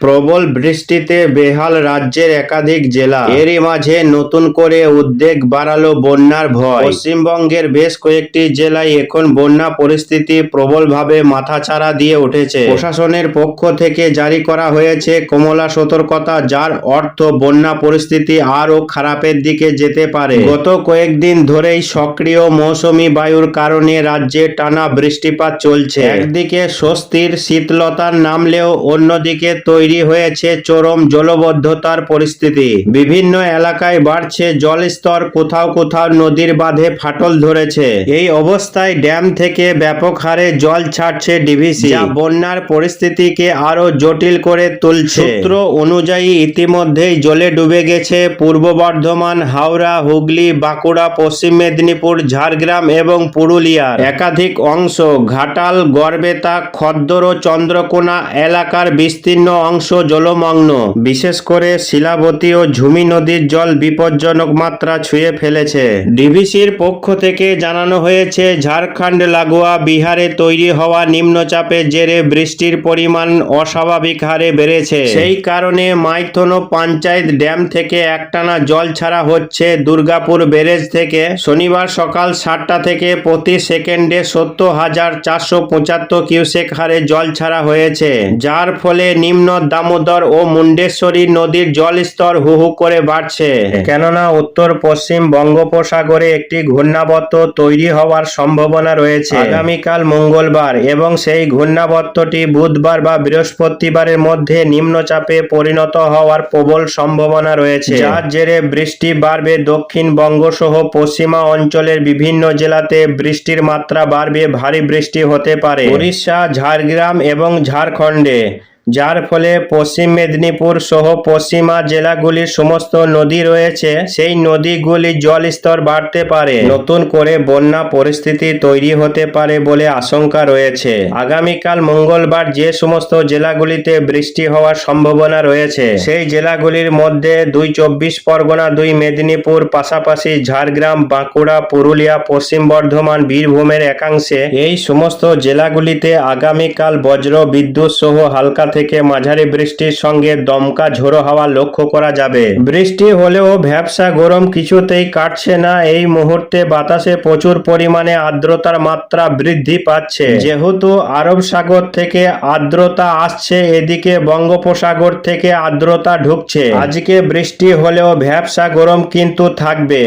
প্রবল বৃষ্টিতে বেহাল রাজ্যের একাধিক জেলা। এরই মাঝে নতুন করে উদ্বেগ বাড়ালো বন্যার ভয়। পশ্চিমবঙ্গের বেশ কয়েকটি জেলায় এখন বন্যা পরিস্থিতি প্রবলভাবে মাথাচাড়া দিয়ে উঠেছে। প্রশাসনের পক্ষ থেকে জারি করা হয়েছে কমলা সতর্কতা, যার অর্থ বন্যা পরিস্থিতি আরও খারাপের দিকে যেতে পারে। গত কয়েকদিন ধরেই সক্রিয় মৌসুমি বায়ুর কারণে রাজ্যে টানা বৃষ্টিপাত চলছে। একদিকে স্বস্তির শীতলতার নামলেও অন্যদিকে তৈরি হয়েছে চরম জলবদ্ধতার পরিস্থিতি। বিভিন্ন এলাকায় বাড়ছে জলস্তর, কোথাও কোথাও নদীর বাঁধে ফাটল ধরেছে। এই অবস্থায় ড্যাম থেকে ব্যাপক হারে জল ছাড়ছে ডিভিসি বন্যার পরিস্থিতিকে আরও জটিল করে তুলছে। সূত্র অনুযায়ী ইতিমধ্যেই জলে ডুবে গেছে পূর্ব বর্ধমান, হাওড়া, হুগলি, বাঁকুড়া, পশ্চিম মেদিনীপুর, ঝাড়গ্রাম এবং পুরুলিয়ার একাধিক অংশ। ঘাটাল, গড়বেতা, খদ্দর ও চন্দ্রকোনা এলাকার বিস্তীর্ণ অংশ জলমগ্ন। বিশেষ করে শিলাবতী ও ঝুমি নদীর জল বিপজ্জনক মাত্রা ছুঁয়ে ফেলেছে। ডিভিসির পক্ষ থেকে জানানো হয়েছে, ঝাড়খণ্ড লাগোয়া বিহারে তৈরি হওয়া নিম্নচাপের জেরে বৃষ্টির পরিমাণ অস্বাভাবিক হারে বেড়েছে। সেই কারণে মাইথনো পঞ্চায়েত ড্যাম থেকে একটানা জল ছাড়া হচ্ছে দুর্গাপুর ব্যারেজ থেকে। শনিবার সকাল সাতটা থেকে প্রতি সেকেন্ডে সত্তর হাজার চারশো পঁচাত্তর কিউসেক হারে জল ছাড়া হয়েছে। যার ফলে নিম্ন দামোদর ও মুন্ডেশ্বরী নদীর জলস্তর হু হু করে বাড়ছে। কেননা উত্তর, পশ্চিম বঙ্গোপসাগরে একটি ঘূর্ণাবর্ত তৈরি হওয়ার সম্ভাবনা রয়েছে। আগামীকাল মঙ্গলবার এবং সেই ঘূর্ণাবর্তটি বুধবার বা বৃহস্পতিবারের মধ্যে নিম্নচাপে পরিণত হওয়ার প্রবল সম্ভাবনা রয়েছে। যার জেরে বৃষ্টি বাড়বে দক্ষিণ বঙ্গসহ পশ্চিমা অঞ্চলের বিভিন্ন জেলাতে বৃষ্টির মাত্রা বাড়বে, ভারী বৃষ্টি হতে পারে। উড়িষ্যা, ঝাড়গ্রাম এবং ঝাড়খণ্ডে যার ফলে পশ্চিম মেদিনীপুর সহ পশ্চিমা জেলাগুলির সমস্ত নদী রয়েছে, সেই নদীগুলি জল জলস্তর বাড়তে পারে। নতুন করে বন্যা পরিস্থিতি তৈরি হতে পারে বলে আশঙ্কা রয়েছে। আগামীকাল মঙ্গলবার যে সমস্ত জেলাগুলিতে বৃষ্টি হওয়ার সম্ভাবনা রয়েছে, সেই জেলাগুলির মধ্যে দুই চব্বিশ পরগনা, দুই মেদিনীপুর, পাশাপাশি ঝাড়গ্রাম, বাঁকুড়া, পুরুলিয়া, পশ্চিম বর্ধমান, বীরভূমের একাংশে এই সমস্ত জেলাগুলিতে আগামীকাল বজ্র, বিদ্যুৎ সহ হালকা থেকে মাঝারি বৃষ্টির সঙ্গে দমকা ঝোড়ো হাওয়া লক্ষ্য করা যাবে। বৃষ্টি হলেও ভ্যাবসা গরম কিছুতেই কাটছে না। এই মুহূর্তে বাতাসে প্রচুর পরিমাণে আর্দ্রতার মাত্রা বৃদ্ধি পাচ্ছে। যেহেতু আরব সাগর থেকে আর্দ্রতা আসছে, এদিকে বঙ্গোপসাগর থেকে আর্দ্রতা ঢুকছে। আজকে বৃষ্টি হলেও ভ্যাবসা গরম কিন্তু থাকবে।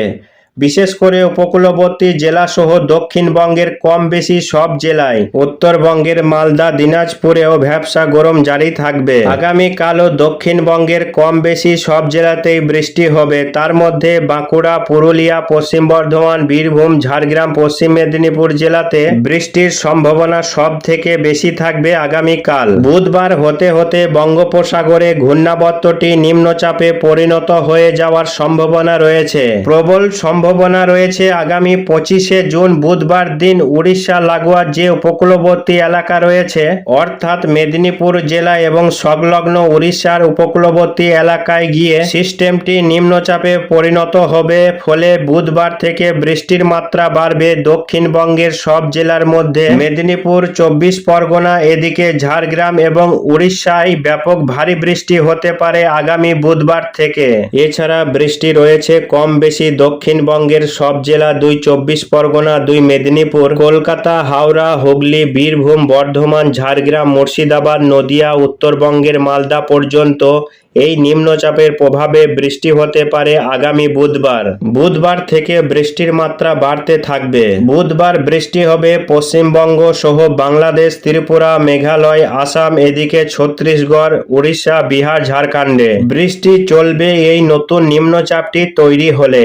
বিশেষ করে উপকূলবর্তী জেলাসহ দক্ষিণবঙ্গের কম বেশি সব জেলায়। উত্তরবঙ্গের মালদা, দিনাজপুরেও ভ্যাবসা গরম জারি থাকবে। আগামীকালও দক্ষিণবঙ্গের কম বেশি সব জেলাতেই বৃষ্টি হবে। তার মধ্যে বাঁকুড়া, পুরুলিয়া, পশ্চিম বর্ধমান, বীরভূম, ঝাড়গ্রাম, পশ্চিম মেদিনীপুর জেলাতে বৃষ্টির সম্ভাবনা সব থেকে বেশি থাকবে আগামীকাল। বুধবার হতে হতে বঙ্গোপসাগরে ঘূর্ণাবর্তটি নিম্নচাপে পরিণত হয়ে যাওয়ার সম্ভাবনা রয়েছে। প্রবল সম্ভাবনা রয়েছে আগামী পঁচিশে জুন, বুধবার দিন উড়িষ্যা, লাগোয়া যে উপকূলবর্তী এলাকা রয়েছে, অর্থাৎ মেদিনীপুর জেলা এবং সংলগ্ন উড়িষ্যার উপকূলবর্তী এলাকায় গিয়ে সিস্টেমটি নিম্নচাপে পরিণত হবে। ফলে বুধবার থেকে বৃষ্টির মাত্রা বাড়বে দক্ষিণবঙ্গের সব জেলার মধ্যে। মেদিনীপুর চব্বিশ পরগনা, এদিকে ঝাড়গ্রাম এবং উড়িষ্যায় ব্যাপক ভারী বৃষ্টি হতে পারে আগামী বুধবার থেকে। এছাড়া বৃষ্টি রয়েছে কম বেশি দক্ষিণবঙ্গের সব জেলা দুই চব্বিশ পরগনা, দুই মেদিনীপুর, কলকাতা, হাওড়া, হুগলি, বীরভূম, বর্ধমান, ঝাড়গ্রাম, মুর্শিদাবাদ, নদিয়া, উত্তরবঙ্গের মালদা পর্যন্ত এই নিম্নচাপের প্রভাবে বৃষ্টি হতে পারে আগামী বুধবার। বুধবার থেকে বৃষ্টির মাত্রা বাড়তে থাকবে। বুধবার বৃষ্টি হবে পশ্চিমবঙ্গ সহ বাংলাদেশ, ত্রিপুরা, মেঘালয়, আসাম, এদিকে ছত্তিশগড়, উড়িষ্যা, বিহার, ঝাড়খণ্ডে। বৃষ্টি চলবে এই নতুন নিম্নচাপটি তৈরি হলে।